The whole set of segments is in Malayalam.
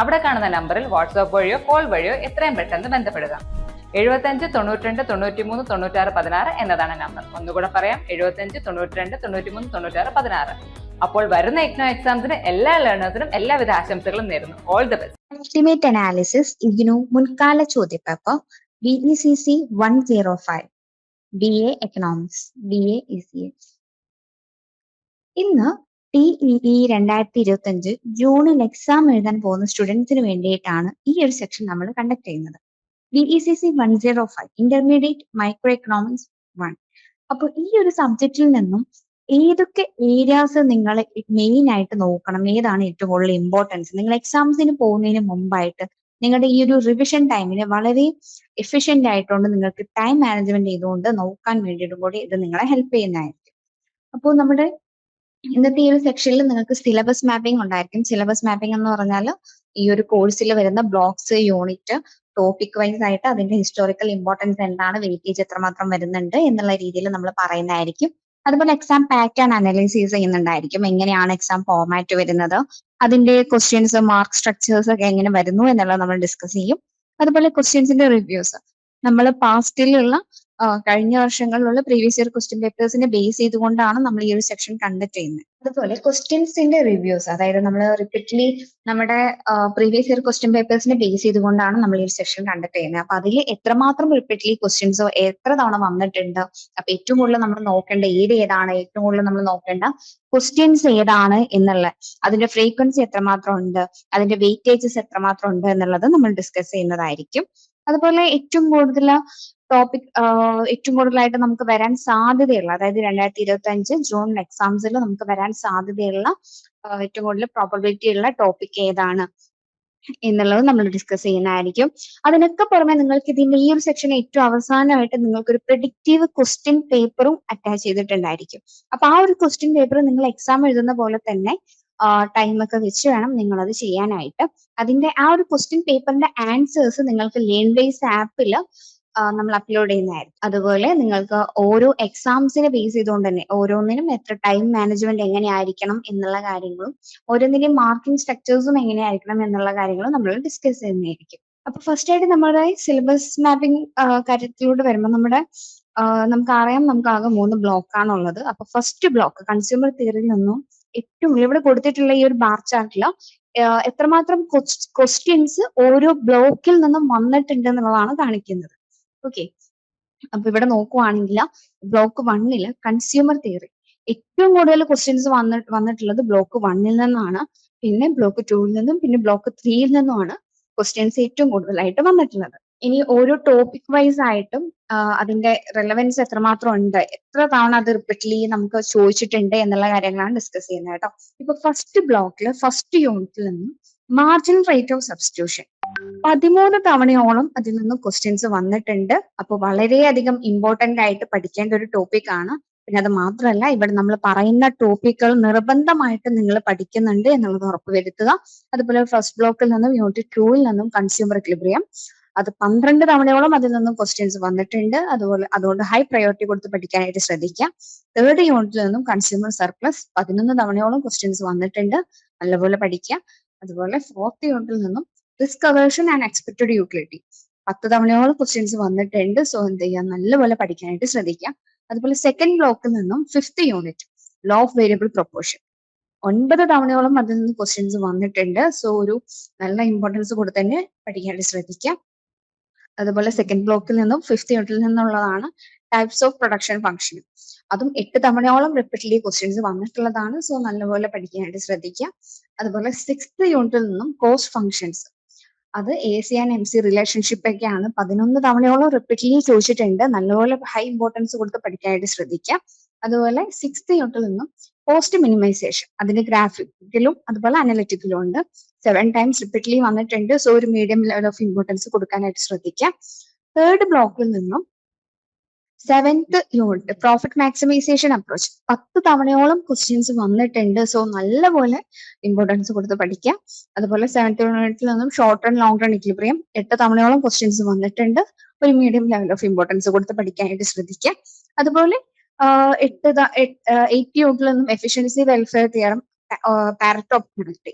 അവിടെ കാണുന്ന നമ്പറിൽ വാട്സ്ആപ്പ് വഴിയോ കോൾ വഴിയോ എത്രയും പെട്ടെന്ന് ബന്ധപ്പെടുക. എഴുപത്തഞ്ച് തൊണ്ണൂറ്റിരണ്ട് തൊണ്ണൂറ്റിമൂന്ന് തൊണ്ണൂറ്റാറ് പതിനാറ് എന്നതാണ് നമ്പർ. ഒന്നുകൂടെ പറയാം എഴുപത്തഞ്ച് തൊണ്ണൂറ്റിരണ്ട് തൊണ്ണൂറ്റിമൂന്ന് തൊണ്ണൂറ്റാറ് പതിനാറ്. അപ്പോൾ വരുന്ന ഇഗ്നോ എക്സാംസിന് എല്ലാ ലേണേഴ്സിനും എല്ലാവിധ ആശംസകളും നേരുന്നു. All the best estimate analysis IGNOU മുൻകാല ചോദ്യപേപ്പർ B E C C one zero five B A economics B A E C S ഇന്ന് ടി ഇ ഇ രണ്ടായിരത്തി ഇരുപത്തി അഞ്ച് ജൂണിൽ എക്സാം എഴുതാൻ പോകുന്ന സ്റ്റുഡൻസിന് വേണ്ടിയിട്ടാണ് ഈ ഒരു സെക്ഷൻ നമ്മൾ കണ്ടക്ട് ചെയ്യുന്നത്. B E C C one zero five intermediate micro economics one അപ്പോൾ ഈ ഒരു സബ്ജക്റ്റിൽ നിന്നും ഏതൊക്കെ ഏരിയാസ് നിങ്ങൾ മെയിൻ ആയിട്ട് നോക്കണം ഏതാണ് ഏറ്റവും കൂടുതൽ ഇമ്പോർട്ടൻസ് നിങ്ങൾ എക്സാംസിന് പോകുന്നതിന് മുമ്പായിട്ട് നിങ്ങളുടെ ഈ ഒരു റിവിഷൻ ടൈമിന് വളരെ എഫിഷ്യന്റ് ആയിട്ടുണ്ട് നിങ്ങൾക്ക് ടൈം മാനേജ്മെന്റ് ചെയ്തുകൊണ്ട് നോക്കാൻ വേണ്ടിയിട്ടും കൂടി ഇത് നിങ്ങളെ ഹെൽപ്പ് ചെയ്യുന്നതായിരിക്കും. അപ്പോൾ നമ്മുടെ ഇന്നത്തെ ഈ ഒരു സെക്ഷനിൽ നിങ്ങൾക്ക് സിലബസ് മാപ്പിംഗ് ഉണ്ടായിരിക്കും. സിലബസ് മാപ്പിംഗ് എന്ന് പറഞ്ഞാൽ ഈ ഒരു കോഴ്സിൽ വരുന്ന ബ്ലോക്സ് യൂണിറ്റ് ടോപ്പിക് വൈസ് ആയിട്ട് അതിന്റെ ഹിസ്റ്റോറിക്കൽ ഇമ്പോർട്ടൻസ് എന്താണ് വെയിറ്റേജ് എത്രമാത്രം വരുന്നുണ്ട് എന്നുള്ള രീതിയിൽ നമ്മൾ പറയുന്നതായിരിക്കും. അതുപോലെ എക്സാം പാറ്റേൺ അനലൈസ് ചെയ്യുന്നുണ്ടായിരിക്കും. എങ്ങനെയാണ് എക്സാം ഫോർമാറ്റ് വരുന്നത് അതിന്റെ ക്വസ്റ്റ്യൻസ് മാർക്ക് സ്ട്രക്ചേഴ്സ് ഒക്കെ എങ്ങനെ വരുന്നു എന്നുള്ളത് നമ്മൾ ഡിസ്കസ് ചെയ്യും. അതുപോലെ ക്വസ്റ്റ്യൻസിന്റെ റിവ്യൂസ് നമ്മൾ പാസ്റ്റിലുള്ള കഴിഞ്ഞ വർഷങ്ങളിലുള്ള പ്രീവിയസ് ഇയർ ക്വസ്റ്റ്യൻ പേപ്പേഴ്സിനെ ബേസ് ചെയ്തുകൊണ്ടാണ് നമ്മൾ ഈ ഒരു സെക്ഷൻ കണ്ടക്ട് ചെയ്യുന്നത് അതുപോലെ ക്വസ്റ്റ്യൻസിന്റെ റിവ്യൂസ് അതായത് നമ്മൾ റിപ്പീറ്റ്ലി നമ്മുടെ പ്രീവിയസ് ഇയർ ക്വസ്റ്റ്യൻ പേപ്പേഴ്സിനെ ബേസ് ചെയ്തുകൊണ്ടാണ് നമ്മൾ ഈ സെക്ഷൻ കണ്ടക്ട് ചെയ്യുന്നത് അപ്പൊ അതിൽ എത്രമാത്രം റിപ്പീറ്റ്ലി ക്വസ്റ്റ്യൻസോ എത്ര തവണ വന്നിട്ടുണ്ട് അപ്പൊ ഏറ്റവും കൂടുതൽ നമ്മൾ നോക്കേണ്ട ഏത് ഏതാണ് ഏറ്റവും കൂടുതൽ നമ്മൾ നോക്കേണ്ട ക്വസ്റ്റ്യൻസ് ഏതാണ് എന്നുള്ള അതിന്റെ ഫ്രീക്വൻസി എത്രമാത്രം ഉണ്ട് അതിന്റെ വെയിറ്റേജസ് എത്രമാത്രം ഉണ്ട് എന്നുള്ളത് നമ്മൾ ഡിസ്കസ് ചെയ്യുന്നതായിരിക്കും. അതുപോലെ ഏറ്റവും കൂടുതൽ ടോപ്പിക് ഏറ്റവും കൂടുതലായിട്ട് നമുക്ക് വരാൻ സാധ്യതയുള്ള അതായത് രണ്ടായിരത്തി ഇരുപത്തി അഞ്ച് ജൂൺ എക്സാംസിൽ നമുക്ക് വരാൻ സാധ്യതയുള്ള ഏറ്റവും കൂടുതൽ പ്രോബബിലിറ്റി ഉള്ള ടോപ്പിക് ഏതാണ് എന്നുള്ളത് നമ്മൾ ഡിസ്കസ് ചെയ്യുന്നതായിരിക്കും. അതിനൊക്കെ പുറമെ നിങ്ങൾക്ക് ഇതിന്റെ ഈ ഒരു സെക്ഷൻ ഏറ്റവും അവസാനമായിട്ട് നിങ്ങൾക്ക് ഒരു പ്രഡിക്റ്റീവ് ക്വസ്റ്റ്യൻ പേപ്പറും അറ്റാച്ച് ചെയ്തിട്ടുണ്ടായിരിക്കും. അപ്പൊ ആ ഒരു ക്വസ്റ്റ്യൻ പേപ്പർ നിങ്ങൾ എക്സാം എഴുതുന്ന പോലെ തന്നെ ടൈം ഒക്കെ വെച്ച് വേണം നിങ്ങൾ അത് ചെയ്യാനായിട്ട്. അതിന്റെ ആ ഒരു ക്വസ്റ്റ്യൻ പേപ്പറിന്റെ ആൻസേഴ്സ് നിങ്ങൾക്ക് ലേൺ ബേസ് ആപ്പിൽ നമ്മൾ അപ്ലോഡ് ചെയ്യുന്നതായിരിക്കും. അതുപോലെ നിങ്ങൾക്ക് ഓരോ എക്സാംസിനെ ബേസ് ചെയ്തുകൊണ്ട് തന്നെ ഓരോന്നിനും എത്ര ടൈം മാനേജ്മെന്റ് എങ്ങനെയായിരിക്കണം എന്നുള്ള കാര്യങ്ങളും ഓരോന്നിന്റെയും മാർക്കിംഗ് സ്ട്രക്ചേഴ്സും എങ്ങനെയായിരിക്കണം എന്നുള്ള കാര്യങ്ങളും നമ്മൾ ഡിസ്കസ് ചെയ്യുന്നതായിരിക്കും. അപ്പൊ ഫസ്റ്റ് ആയിട്ട് നമ്മുടെ സിലബസ് മാപ്പിംഗ് കാര്യത്തിലൂടെ വരുമ്പോൾ നമ്മുടെ നമുക്ക് അറിയാം നമുക്ക് ആകെ മൂന്ന് ബ്ലോക്ക് ആണുള്ളത്. അപ്പൊ ഫസ്റ്റ് ബ്ലോക്ക് കൺസ്യൂമർ തിയറിയിൽ നിന്നും ഏറ്റവും ഇവിടെ കൊടുത്തിട്ടുള്ള ഈ ഒരു ബാർ ചാർട്ടിൽ എത്രമാത്രം ക്വസ്റ്റ്യൻസ് ഓരോ ബ്ലോക്കിൽ നിന്നും വന്നിട്ടുണ്ട് എന്നുള്ളതാണ് കാണിക്കുന്നത്. ഓക്കെ അപ്പൊ ഇവിടെ നോക്കുവാണെങ്കിൽ ബ്ലോക്ക് വണ്ണിൽ കൺസ്യൂമർ തിയറി ഏറ്റവും കൂടുതൽ ക്വസ്റ്റ്യൻസ് വന്നി വന്നിട്ടുള്ളത് ബ്ലോക്ക് വണ്ണിൽ നിന്നാണ്. പിന്നെ ബ്ലോക്ക് ടൂവിൽ നിന്നും പിന്നെ ബ്ലോക്ക് ത്രീയിൽ നിന്നുമാണ് ക്വസ്റ്റ്യൻസ് ഏറ്റവും കൂടുതലായിട്ട് വന്നിട്ടുള്ളത്. ഇനി ഓരോ ടോപ്പിക് വൈസ് ആയിട്ടും അതിന്റെ റെലവൻസ് എത്രമാത്രം ഉണ്ട് എത്ര തവണ അത് റിപ്പീറ്റ്ലി നമുക്ക് ചോദിച്ചിട്ടുണ്ട് എന്നുള്ള കാര്യങ്ങളാണ് ഡിസ്കസ് ചെയ്യുന്നത് കേട്ടോ. ഇപ്പൊ ഫസ്റ്റ് ബ്ലോക്കിൽ ഫസ്റ്റ് യൂണിറ്റിൽ നിന്നും മാർജിൻ റേറ്റ് ഓഫ് സബ്സ്റ്റിറ്റ്യൂഷൻ പതിമൂന്ന് തവണയോളം അതിൽ നിന്ന് ക്വസ്റ്റ്യൻസ് വന്നിട്ടുണ്ട്. അപ്പോൾ വളരെയധികം ഇമ്പോർട്ടന്റ് ആയിട്ട് പഠിക്കേണ്ട ഒരു ടോപ്പിക് ആണ്. പിന്നെ അത് മാത്രമല്ല ഇവിടെ നമ്മൾ പറയുന്ന ടോപ്പിക്കുകൾ നിർബന്ധമായിട്ട് നിങ്ങൾ പഠിക്കുന്നുണ്ട് എന്നുള്ളത് ഉറപ്പുവരുത്തുക അതുപോലെ ഫസ്റ്റ് ബ്ലോക്കിൽ നിന്നും യൂണിറ്റ് ടൂവിൽ നിന്നും കൺസ്യൂമർ എക്ലിബ്രിയം അത് പന്ത്രണ്ട് തവണയോളം അതിൽ നിന്നും ക്വസ്റ്റ്യൻസ് വന്നിട്ടുണ്ട്. അതുപോലെ അതുകൊണ്ട് ഹൈ പ്രയോറിറ്റി കൊടുത്ത് പഠിക്കാനായിട്ട് ശ്രദ്ധിക്കാം തേർഡ് യൂണിറ്റിൽ നിന്നും കൺസ്യൂമർ സർപ്ലസ് പതിനൊന്ന് തവണയോളം ക്വസ്റ്റ്യൻസ് വന്നിട്ടുണ്ട്. നല്ലപോലെ പഠിക്കുക. അതുപോലെ ഫോർത്ത് യൂണിറ്റിൽ നിന്നും risk aversion and expected utility പത്ത് തവണയോളം ക്വസ്റ്റ്യൻസ് വന്നിട്ടുണ്ട്. സോ എന്ത് ചെയ്യാം? നല്ലപോലെ പഠിക്കാനായിട്ട് ശ്രദ്ധിക്കാം. അതുപോലെ സെക്കൻഡ് ബ്ലോക്കിൽ നിന്നും fifth unit law of variable proportion ഒൻപത് തവണയോളം അതിൽ നിന്ന് ക്വസ്റ്റ്യൻസ് വന്നിട്ടുണ്ട്. സോ ഒരു നല്ല ഇമ്പോർട്ടൻസ് കൊടുത്ത് തന്നെ പഠിക്കാനായിട്ട് ശ്രദ്ധിക്കാം. അതുപോലെ സെക്കൻഡ് ബ്ലോക്കിൽ നിന്നും ഫിഫ്ത്ത് യൂണിറ്റിൽ നിന്നുള്ളതാണ് ടൈപ്സ് ഓഫ് പ്രൊഡക്ഷൻ ഫംഗ്ഷൻ അതും എട്ട് തവണയോളം റിപ്പീറ്റ്ലി ക്വസ്റ്റ്യൻസ് വന്നിട്ടുള്ളതാണ്. സോ നല്ലപോലെ പഠിക്കാനായിട്ട് ശ്രദ്ധിക്കുക അതുപോലെ സിക്സ്ത് യൂണിറ്റിൽ നിന്നും കോസ്റ്റ് ഫംഗ്ഷൻസ് അത് A C and M C relationship ഒക്കെയാണ്. പതിനൊന്ന് തവണയോളം റിപ്പീറ്റ്ലി ചോദിച്ചിട്ടുണ്ട്. നല്ലപോലെ ഹൈ ഇമ്പോർട്ടൻസ് കൊടുത്ത് പഠിക്കാനായിട്ട് ശ്രദ്ധിക്കുക അതുപോലെ സിക്സ്ത് തൊട്ട് നിന്നും പോസ്റ്റ് മിനിമൈസേഷൻ അതിന്റെ ഗ്രാഫിക്കലും അതുപോലെ അനലിറ്റിക്കലും ഉണ്ട്. സെവൻ ടൈംസ് റിപ്പീറ്റ്ലി വന്നിട്ടുണ്ട്. സോ ഒരു മീഡിയം ലെവൽ ഓഫ് ഇമ്പോർട്ടൻസ് കൊടുക്കാനായിട്ട് ശ്രദ്ധിക്കാം. തേർഡ് ബ്ലോക്കിൽ നിന്നും seventh unit profit maximisation approach പത്ത് തവണയോളം ക്വസ്റ്റ്യൻസ് വന്നിട്ടുണ്ട്. സോ നല്ലപോലെ ഇമ്പോർട്ടൻസ് കൊടുത്ത് പഠിക്കാം. അതുപോലെ സെവൻത്ത് യൂണിറ്റിൽ നിന്നും short and long run equilibrium എട്ട് തവണയോളം ക്വസ്റ്റ്യൻസ് വന്നിട്ടുണ്ട്. ഒരു മീഡിയം ലെവൽ ഓഫ് ഇമ്പോർട്ടൻസ് കൊടുത്ത് പഠിക്കാനായിട്ട് ശ്രദ്ധിക്കാം. അതുപോലെ എട്ട് എയ്റ്റ് യൂണിറ്റിൽ നിന്നും efficiency welfare theorem Pareto opportunity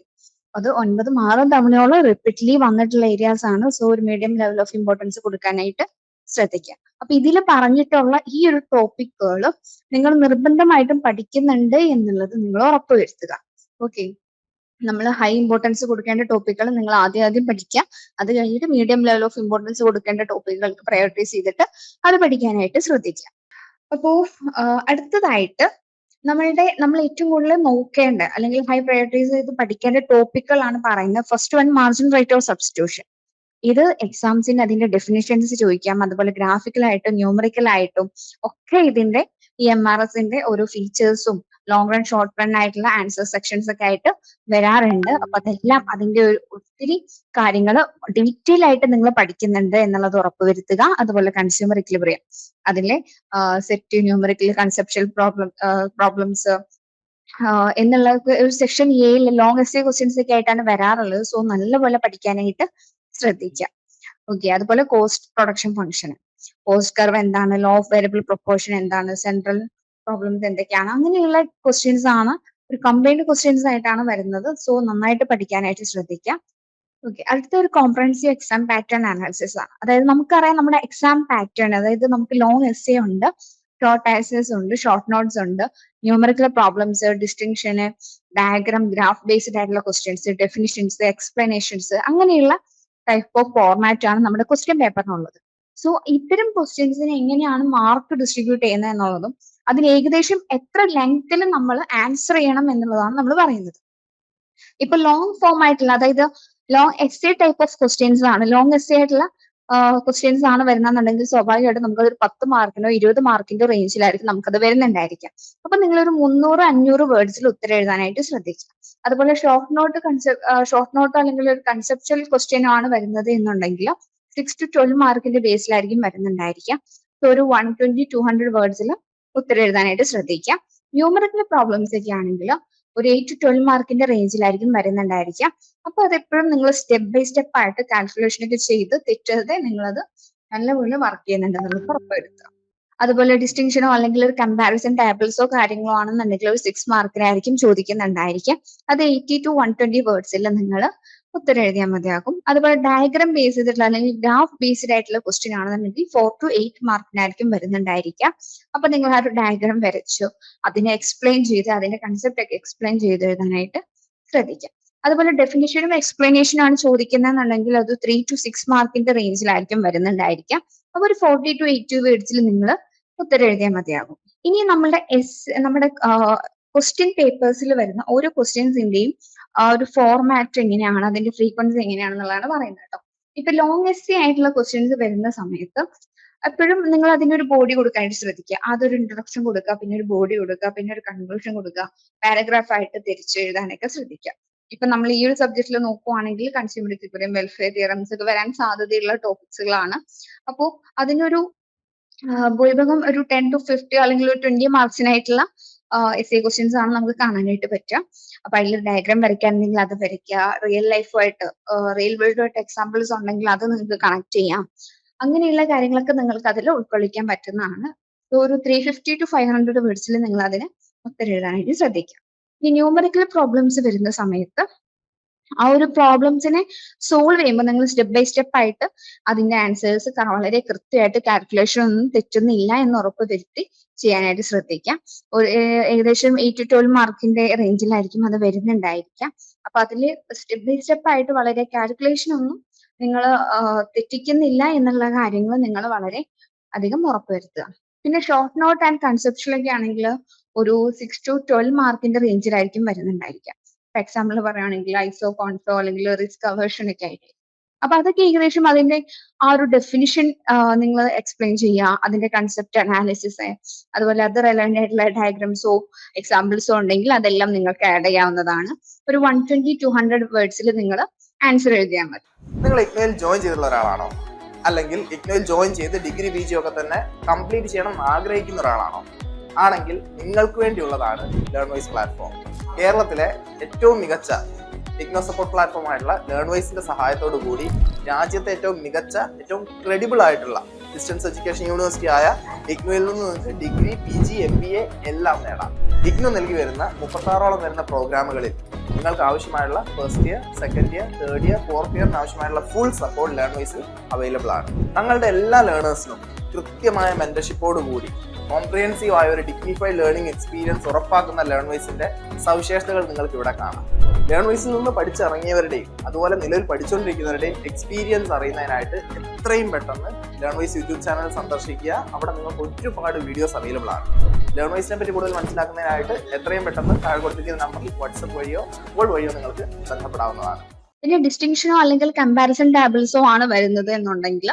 അത് ഒൻപത് ആറും തവണയോളം റിപ്പീറ്റ്ലി വന്നിട്ടുള്ള ഏരിയാസ് ആണ്. സോ ഒരു മീഡിയം ലെവൽ ഓഫ് ഇമ്പോർട്ടൻസ് കൊടുക്കാനായിട്ട് ശ്രദ്ധിക്കുക. അപ്പൊ ഇതിൽ പറഞ്ഞിട്ടുള്ള ഈ ഒരു ടോപ്പിക്കുകൾ നിങ്ങൾ നിർബന്ധമായിട്ടും പഠിക്കുന്നുണ്ട് എന്നുള്ളത് നിങ്ങൾ ഉറപ്പുവരുത്തുക ഓക്കെ നമ്മൾ ഹൈ ഇമ്പോർട്ടൻസ് കൊടുക്കേണ്ട ടോപ്പിക്കുകൾ നിങ്ങൾ ആദ്യം ആദ്യം പഠിക്കുക. അത് കഴിഞ്ഞിട്ട് മീഡിയം ലെവൽ ഓഫ് ഇമ്പോർട്ടൻസ് കൊടുക്കേണ്ട ടോപ്പിക്കുകൾക്ക് പ്രയോറിറ്റൈസ് ചെയ്തിട്ട് അത് പഠിക്കാനായിട്ട് ശ്രദ്ധിക്കുക. അപ്പോ അടുത്തതായിട്ട് നമ്മളുടെ നമ്മൾ ഏറ്റവും കൂടുതൽ നോക്കേണ്ട അല്ലെങ്കിൽ ഹൈ പ്രയോറിറ്റൈസ് ചെയ്ത് പഠിക്കേണ്ട ടോപ്പിക്കുകളാണ് പറയുന്നത്. First one margin rate of substitution ഇത് എക്സാംസിന് അതിന്റെ ഡെഫിനിഷൻസ് ചോദിക്കാം. അതുപോലെ ഗ്രാഫിക്കലായിട്ടും ന്യൂമറിക്കലായിട്ടും ഒക്കെ ഇതിന്റെ ഈ എം ആർ എസിന്റെ ഓരോ ഫീച്ചേഴ്സും ലോങ് റൺ ഷോർട്ട് റൺ ആയിട്ടുള്ള ആൻസർ സെക്ഷൻസ് ഒക്കെ ആയിട്ട് വരാറുണ്ട്. അപ്പൊ അതെല്ലാം അതിന്റെ ഒരു ഒത്തിരി കാര്യങ്ങൾ ഡീറ്റെയിൽ ആയിട്ട് നിങ്ങൾ പഠിക്കുന്നുണ്ട് എന്നുള്ളത് ഉറപ്പുവരുത്തുക. അതുപോലെ കൺസ്യൂമർ ഇക്ലിബ്രിയം അതിലെ set numerical conceptual problem problems എന്നുള്ള ഒരു സെക്ഷൻ എയിൽ എസ് ക്വസ്റ്റ്യൻസ് ഒക്കെ ആയിട്ടാണ് വരാറുള്ളത്. സോ നല്ലപോലെ പഠിക്കാനായിട്ട് ശ്രദ്ധിക്കുക ഓക്കെ അതുപോലെ cost production function cost curve എന്താണ്? ലോ ഓഫ് വേരിയബിൾ പ്രൊപ്പോർഷൻ എന്താണ്? സെൻട്രൽ പ്രോബ്ലംസ് എന്തൊക്കെയാണ്? അങ്ങനെയുള്ള ക്വസ്റ്റ്യൻസ് ആണ് ഒരു കംപ്ലൈന്റ് ക്വസ്റ്റ്യൻസ് ആയിട്ടാണ് വരുന്നത്. സോ നന്നായിട്ട് പഠിക്കാനായിട്ട് ശ്രദ്ധിക്കുക ഓക്കെ അടുത്ത ഒരു കോംപ്രഹൻസീവ് എക്സാം പാറ്റേൺ അനാലിസിസ് ആണ്. അതായത് നമുക്കറിയാം നമ്മുടെ എക്സാം പാറ്റേൺ അതായത് നമുക്ക് ലോങ് എസ് എ ഉണ്ട് ഷോർട്ട് ആൻസേഴ്സ് ഉണ്ട് ഷോർട്ട് നോട്ട്സ് ഉണ്ട് numerical problems distinction diagram graph based ആയിട്ടുള്ള ക്വസ്റ്റ്യൻസ് ഡെഫിനിഷൻസ് എക്സ്പ്ലനേഷൻസ് അങ്ങനെയുള്ള ടൈപ്പ് ഓഫ് ഫോർമാറ്റ് ആണ് നമ്മുടെ ക്വസ്റ്റ്യൻ പേപ്പറിനുള്ളത് സോ ഇത്തരം ക്വസ്റ്റ്യൻസിന് എങ്ങനെയാണ് മാർക്ക് ഡിസ്ട്രിബ്യൂട്ട് ചെയ്യുന്നത് എന്നുള്ളതും അതിന് ഏകദേശം എത്ര ലെങ്ത്തിൽ നമ്മൾ ആൻസർ ചെയ്യണം എന്നുള്ളതാണ് നമ്മൾ പറയുന്നത്. ഇപ്പൊ ലോങ് ഫോം ആയിട്ടുള്ള അതായത് long S type of questions ആണ്. ലോങ് എസ് ആയിട്ടുള്ള ക്വസ്റ്റ്യൻസ് ആണ് വരുന്നതെന്നുണ്ടെങ്കിൽ സ്വാഭാവികമായിട്ടും നമുക്കതൊരു പത്ത് മാർക്കിനോ ഇരുപത് മാർക്കിന്റെ റേഞ്ചിലായിരിക്കും നമുക്കത് വരുന്നുണ്ടായിരിക്കാം അപ്പൊ നിങ്ങൾ ഒരു മുന്നൂറ് അഞ്ഞൂറ് വേർഡ്സിൽ ഉത്തരം എഴുതാനായിട്ട് ശ്രദ്ധിക്കുക. അതുപോലെ short note concept short note അല്ലെങ്കിൽ ഒരു കൺസെപ്ച്വൽ ക്വസ്റ്റ്യൻ ആണ് വരുന്നത് എന്നുണ്ടെങ്കിൽ സിക്സ് ടു ട്വൽവ് മാർക്കിന്റെ ബേസിലായിരിക്കും വരുന്നുണ്ടായിരിക്കാം സോ ഒരു വൺ ട്വന്റി ടു ഹൺഡ്രഡ് വേർഡ്സിൽ ഉത്തരം എഴുതാനായിട്ട് ശ്രദ്ധിക്കുക. ന്യൂമറിക്കൽ പ്രോബ്ലംസ് ഒക്കെ ആണെങ്കിൽ ഒരു എയ്റ്റ് ടു ട്വൽവ് മാർക്കിന്റെ റേഞ്ചിലായിരിക്കും വരുന്നുണ്ടായിരിക്കാം. അപ്പൊ അതെപ്പോഴും നിങ്ങൾ സ്റ്റെപ്പ് ബൈ സ്റ്റെപ്പ് ആയിട്ട് കാൽക്കുലേഷൻ ഒക്കെ ചെയ്ത് തെറ്റാതെ നിങ്ങളത് നല്ലപോലെ വർക്ക് ചെയ്യുന്നുണ്ടെന്നുള്ളത് ഉറപ്പുവരുത്തുക. അതുപോലെ ഡിസ്റ്റിങ്ഷനോ അല്ലെങ്കിൽ ഒരു കമ്പാരിസൺ ടേബിൾസോ കാര്യങ്ങളോ ആണെന്നുണ്ടെങ്കിൽ ഒരു സിക്സ് മാർക്കിനായിരിക്കും ചോദിക്കുന്നുണ്ടായിരിക്കും. അത് എയ്റ്റി ടു വൺ ട്വന്റി വേർഡ്സിൽ നിങ്ങൾ ഉത്തരം എഴുതിയാൽ മതിയാകും. അതുപോലെ ഡയഗ്രാം ബേസ് ചെയ്തിട്ടുള്ള അല്ലെങ്കിൽ ഗ്രാഫ് ബേസ്ഡ് ആയിട്ടുള്ള ക്വസ്റ്റ്യൻ ആണെന്നുണ്ടെങ്കിൽ ഫോർ ടു എയ്റ്റ് മാർക്കിനായിരിക്കും വരുന്നുണ്ടായിരിക്കാം. അപ്പൊ നിങ്ങൾ ആ ഒരു ഡയഗ്രാം വരച്ചു. അതിനെ എക്സ്പ്ലെയിൻ ചെയ്ത് അതിന്റെ കൺസെപ്റ്റ് ഒക്കെ എക്സ്പ്ലെയിൻ ചെയ്ത് എഴുതാനായിട്ട് ശ്രദ്ധിക്കാം. അതുപോലെ ഡെഫിനിഷനും എക്സ്പ്ലനേഷനും ആണ് ചോദിക്കുന്നതെന്നുണ്ടെങ്കിൽ അത് ത്രീ ടു സിക്സ് മാർക്കിന്റെ റേഞ്ചിലായിരിക്കും വരുന്നുണ്ടായിരിക്കാം. അപ്പൊ ഒരു ഫോർട്ടി ടു എയ്റ്റി വേർഡ്സിൽ നിങ്ങൾ ഉത്തരം എഴുതിയാൽ മതിയാകും. ഇനി നമ്മുടെ എസ് നമ്മുടെ ക്വസ്റ്റ്യൻ പേപ്പേഴ്സിൽ വരുന്ന ഓരോ ക്വസ്റ്റ്യൻസിന്റെയും ആ ഒരു ഫോർമാറ്റ് എങ്ങനെയാണ് അതിന്റെ ഫ്രീക്വൻസി എങ്ങനെയാണെന്നുള്ളതാണ് പറയുന്നത് കേട്ടോ. ഇപ്പൊ ലോങ് എസ് ആയിട്ടുള്ള ക്വസ്റ്റ്യൻസ് വരുന്ന സമയത്ത് എപ്പോഴും നിങ്ങൾ അതിനൊരു ബോഡി കൊടുക്കാനായിട്ട് ശ്രദ്ധിക്കുക. അതൊരു ഇൻട്രൊഡക്ഷൻ കൊടുക്കുക പിന്നെ ഒരു ബോഡി കൊടുക്കുക പിന്നെ ഒരു കൺക്ലൂഷൻ കൊടുക്കുക പാരഗ്രാഫ് ആയിട്ട് തിരിച്ചു എഴുതാനൊക്കെ ശ്രദ്ധിക്കുക. ഇപ്പൊ നമ്മൾ ഈ ഒരു സബ്ജക്റ്റിൽ നോക്കുവാണെങ്കിൽ കൺസ്യൂമർ ഇക്വിലിബ്രിയം വെൽഫെയർ തിയറംസ് ഒക്കെ വരാൻ സാധ്യതയുള്ള ടോപ്പിക്സുകളാണ് അപ്പോൾ അതിനൊരു ഭൂരിഭാഗം ഒരു ടെൻ ടു ഫിഫ്റ്റി അല്ലെങ്കിൽ ഒരു ട്വന്റി മാർക്സിനായിട്ടുള്ള എസ് എ ക്വസ്റ്റ്യൻസ് ആണ് നമുക്ക് കാണാനായിട്ട് പറ്റുക. അപ്പൊ അതിൽ ഡയഗ്രാം വരയ്ക്കാണെങ്കിൽ അത് വരയ്ക്കുക. റിയൽ ലൈഫുമായിട്ട് റിയൽ വേൾഡുമായിട്ട് എക്സാമ്പിൾസ് ഉണ്ടെങ്കിൽ അത് നിങ്ങൾക്ക് കണക്ട് ചെയ്യാം. അങ്ങനെയുള്ള കാര്യങ്ങളൊക്കെ നിങ്ങൾക്ക് അതിൽ ഉൾക്കൊള്ളിക്കാൻ പറ്റുന്നതാണ്. ഒരു three fifty to five hundred വേർഡ്സിൽ നിങ്ങൾ അതിന് ഉത്തരം എഴുതാനായിട്ട് ശ്രദ്ധിക്കാം ഈ ന്യൂമറിക്കൽ പ്രോബ്ലംസ് വരുന്ന സമയത്ത് ആ ഒരു പ്രോബ്ലംസിനെ സോൾവ് ചെയ്യുമ്പോൾ നിങ്ങൾ സ്റ്റെപ്പ് ബൈ സ്റ്റെപ്പ് ആയിട്ട് അതിന്റെ ആൻസേഴ്സ് വളരെ കൃത്യമായിട്ട് കാൽക്കുലേഷൻ ഒന്നും തെറ്റുന്നില്ല എന്ന് ഉറപ്പ് വരുത്തി ചെയ്യാനായിട്ട് ശ്രദ്ധിക്കാം. ഒരു ഏകദേശം എയ്റ്റ് ടു ട്വൽവ് മാർക്കിന്റെ റേഞ്ചിലായിരിക്കും അത് വരുന്നുണ്ടായിരിക്കാം. അപ്പൊ അതിൽ സ്റ്റെപ്പ് ബൈ സ്റ്റെപ്പ് ആയിട്ട് വളരെ കാൽക്കുലേഷൻ ഒന്നും നിങ്ങൾ തെറ്റിക്കുന്നില്ല എന്നുള്ള കാര്യങ്ങൾ നിങ്ങൾ വളരെ അധികം ഉറപ്പുവരുത്തുക പിന്നെ ഷോർട്ട് നോട്ട് ആൻഡ് കൺസെപ്ഷ്യൽ ഒക്കെ ആണെങ്കിൽ ഒരു സിക്സ് ടു ട്വൽവ് മാർക്കിന്റെ റേഞ്ചിലായിരിക്കും വരുന്നുണ്ടായിരിക്കാം. എക്സാമ്പിൾ പറയുകയാണെങ്കിൽ ഐസോ കോൺസോ അല്ലെങ്കിൽ റിസ്ക് അവേർഷൻ ഒക്കെ ആയിട്ട്. അപ്പൊ അതൊക്കെ ഏകദേശം അതിന്റെ ആ ഒരു ഡെഫിനിഷൻ നിങ്ങൾ എക്സ്പ്ലെയിൻ ചെയ്യുക. അതിന്റെ കൺസെപ്റ്റ് അനാലിസിസ് അതുപോലെ അത് റെലവെന്റ് ആയിട്ടുള്ള ഡയഗ്രംസോ എക്സാമ്പിൾസോ ഉണ്ടെങ്കിൽ അതെല്ലാം നിങ്ങൾക്ക് ആഡ് ചെയ്യാവുന്നതാണ്. ഒരു വൺ ട്വന്റി ടു ഹൺഡ്രഡ് വേർഡ്സിൽ നിങ്ങൾ ആൻസർ എഴുതിയാൽ മതി. നിങ്ങൾ ഇഗ്നോയിൽ ജോയിൻ ചെയ്തിട്ടുള്ള ഒരാളാണോ? അല്ലെങ്കിൽ ഇഗ്നോയിൽ ജോയിൻ ചെയ്ത് ഡിഗ്രി പി ജി ഒക്കെ തന്നെ കംപ്ലീറ്റ് ചെയ്യണം എന്ന് ആഗ്രഹിക്കുന്ന ഒരാളാണോ? ആണെങ്കിൽ നിങ്ങൾക്ക് വേണ്ടിയുള്ളതാണ് ലേൺവൈസ് പ്ലാറ്റ്ഫോം കേരളത്തിലെ ഏറ്റവും മികച്ച ടെക്നോ സപ്പോർട്ട് പ്ലാറ്റ്ഫോം ആയിട്ടുള്ള ലേൺ വൈസിന്റെ സഹായത്തോടു കൂടി രാജ്യത്തെ ഏറ്റവും മികച്ച ഏറ്റവും ക്രെഡിബിൾ ആയിട്ടുള്ള ഡിസ്റ്റൻസ് എഡ്യൂക്കേഷൻ യൂണിവേഴ്സിറ്റി ആയ ഇഗ്നോയിൽ നിന്ന് നിങ്ങൾക്ക് degree P G M B A എല്ലാം നേടാം. ഇഗ്നോ നൽകി വരുന്ന മുപ്പത്താറോളം വരുന്ന പ്രോഗ്രാമുകളിൽ നിങ്ങൾക്ക് ആവശ്യമായുള്ള first year second year third year fourth ഇയറിന് ആവശ്യമായുള്ള ഫുൾ സപ്പോർട്ട് ലേൺ വൈസിൽ അവൈലബിൾ ആണ്. തങ്ങളുടെ എല്ലാ ലേണേഴ്സിനും കൃത്യമായ മെന്റർഷിപ്പോട് കൂടി കോംപ്രിഹെൻസീവ് ആയ ഒരു ഡിഗ്നിഫൈഡ് ലേണിംഗ് എക്സ്പീരിയൻസ് ഉറപ്പാക്കുന്ന ലേൺവൈസിന്റെ സവിശേഷതകൾ നിങ്ങൾക്ക് ഇവിടെ കാണാം. ലേൺവൈസിൽ നിന്ന് പഠിച്ചിറങ്ങിയവരുടെയും അതുപോലെ നിലവിൽ പഠിച്ചുകൊണ്ടിരിക്കുന്നവരുടെയും എക്സ്പീരിയൻസ് അറിയുന്നതിനായിട്ട് എത്രയും പെട്ടെന്ന് ലേൺവൈസ് യൂട്യൂബ് ചാനൽ സന്ദർശിക്കുക. അവിടെ നിങ്ങൾക്ക് ഒരുപാട് വീഡിയോസ് അവൈലബിൾ ആണ്. ലേൺവൈസിനെ പറ്റി കൂടുതൽ മനസ്സിലാക്കുന്നതിനായിട്ട് എത്രയും പെട്ടെന്ന് താഴെ കൊടുത്തിരിക്കുന്ന നമ്പറിൽ വാട്സപ്പ് വഴിയോ കോൾ വഴിയോ നിങ്ങൾക്ക് ബന്ധപ്പെടാവുന്നതാണ്. പിന്നെ ഡിസ്റ്റിങ്ഷനോ അല്ലെങ്കിൽ കമ്പാരിസൺ ടാബിൾസോ ആണ് വരുന്നത് എന്നുണ്ടെങ്കിൽ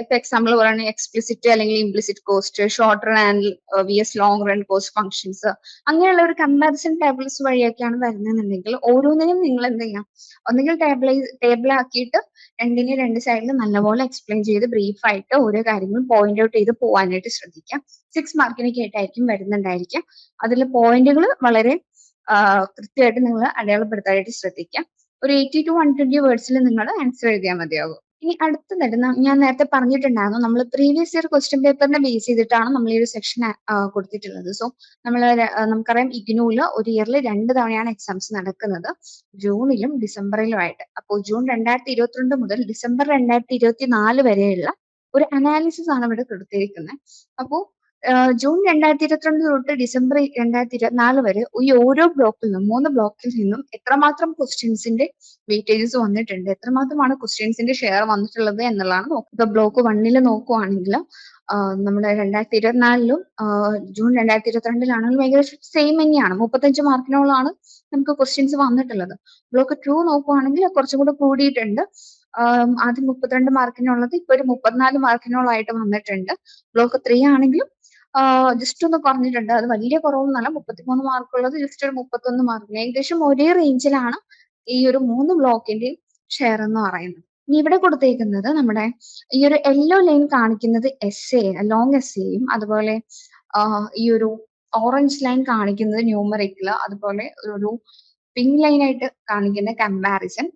ഇപ്പൊ എക്സാമ്പിൾ പറയുകയാണെങ്കിൽ എക്സ്പ്ലിസിറ്റ് അല്ലെങ്കിൽ implicit cost short run and V S long run cost functions അങ്ങനെയുള്ള ഒരു കമ്പാരിസൺ ടേബിൾസ് വഴിയൊക്കെയാണ് വരുന്നതെന്നുണ്ടെങ്കിൽ ഓരോന്നിനും നിങ്ങൾ എന്ത് ചെയ്യാം? ഒന്നുകിൽ ടേബിളൈസ് ടേബിൾ ആക്കിയിട്ട് രണ്ടിനെ രണ്ട് സൈഡിൽ നല്ലപോലെ എക്സ്പ്ലെയിൻ ചെയ്ത് ബ്രീഫായിട്ട് ഓരോ കാര്യങ്ങളും പോയിന്റ് ഔട്ട് ചെയ്ത് പോകാനായിട്ട് ശ്രദ്ധിക്കാം. സിക്സ് മാർക്കിനൊക്കെ ആയിട്ടായിരിക്കും വരുന്നുണ്ടായിരിക്കാം. അതിൽ പോയിന്റുകൾ വളരെ കൃത്യമായിട്ട് നിങ്ങൾ അടയാളപ്പെടുത്താനായിട്ട് ശ്രദ്ധിക്കാം. ഒരു എയ്റ്റി ടു വൺ ട്വന്റി വേർഡ്സിൽ നിങ്ങൾ ആൻസർ എഴുതിയാൽ മതിയാകും ഇനി അടുത്തതായിട്ട് ഞാൻ നേരത്തെ പറഞ്ഞിട്ടുണ്ടായിരുന്നു നമ്മൾ പ്രീവിയസ് ഇയർ ക്വസ്റ്റ്യൻ പേപ്പറിനെ ബേസ് ചെയ്തിട്ടാണ് നമ്മൾ ഈ ഒരു സെക്ഷൻ കൊടുത്തിട്ടുള്ളത്. സോ നമ്മൾ നമുക്കറിയാം ഇഗ്നൂൽ ഒരു ഇയറിൽ രണ്ട് തവണയാണ് എക്സാംസ് നടക്കുന്നത്. ജൂണിലും ഡിസംബറിലും ആയിട്ട് അപ്പോൾ ജൂൺ രണ്ടായിരത്തി ഇരുപത്തിരണ്ട് മുതൽ ഡിസംബർ രണ്ടായിരത്തി ഇരുപത്തി നാല് വരെയുള്ള ഒരു അനാലിസിസ് ആണ് ഇവിടെ കൊടുത്തിരിക്കുന്നത് അപ്പോൾ ജൂൺ രണ്ടായിരത്തി ഇരുപത്തിരണ്ട് തൊട്ട് ഡിസംബർ രണ്ടായിരത്തി ഇരുപത്തിനാല് വരെ ഈ ഓരോ ബ്ലോക്കിൽ നിന്നും മൂന്ന് ബ്ലോക്കിൽ നിന്നും എത്രമാത്രം ക്വസ്റ്റ്യൻസിന്റെ വെയിറ്റേജസ് വന്നിട്ടുണ്ട് എത്രമാത്രമാണ് ക്വസ്റ്റ്യൻസിന്റെ ഷെയർ വന്നിട്ടുള്ളത് എന്നുള്ളതാണ് നോക്കുക ഇപ്പൊ ബ്ലോക്ക് വണ്ണിൽ നോക്കുവാണെങ്കിൽ നമ്മുടെ രണ്ടായിരത്തി ഇരുപത്തിനാലിലും ജൂൺ രണ്ടായിരത്തി ഇരുപത്തിരണ്ടിലാണെങ്കിലും ഏകദേശം സെയിം തന്നെയാണ്. മുപ്പത്തഞ്ച് മാർക്കിനോളാണ് നമുക്ക് ക്വസ്റ്റ്യൻസ് വന്നിട്ടുള്ളത്. ബ്ലോക്ക് ടു നോക്കുവാണെങ്കിൽ കുറച്ചും കൂടെ കൂടിയിട്ടുണ്ട്. ആദ്യം മുപ്പത്തിരണ്ട് മാർക്കിനുള്ളത് ഇപ്പൊ ഒരു മുപ്പത്തിനാല് മാർക്കിനോളായിട്ട് വന്നിട്ടുണ്ട്. ബ്ലോക്ക് ത്രീ ആണെങ്കിലും ജസ്റ്റ് ഒന്ന് പറഞ്ഞിട്ടുണ്ട്. അത് വലിയ കുറവൊന്നുമല്ല. മുപ്പത്തിമൂന്ന് മാർക്കുള്ളത് ജസ്റ്റ് ഒരു മുപ്പത്തൊന്ന് മാർക്ക് ഏകദേശം ഒരേ റേഞ്ചിലാണ് ഈ ഒരു മൂന്ന് ബ്ലോക്കിന്റെയും ഷെയർ എന്ന് പറയുന്നത്. ഇനി ഇവിടെ കൊടുത്തേക്കുന്നത് നമ്മുടെ ഈ ഒരു യെല്ലോ ലൈൻ കാണിക്കുന്നത് എസ് എ ലോങ് എസ് എയും അതുപോലെ ഈ ഒരു ഓറഞ്ച് ലൈൻ കാണിക്കുന്നത് ന്യൂമറിക്കിൽ അതുപോലെ ഒരു പിങ്ക് ലൈൻ ആയിട്ട് കാണിക്കുന്ന കമ്പാരിസൺ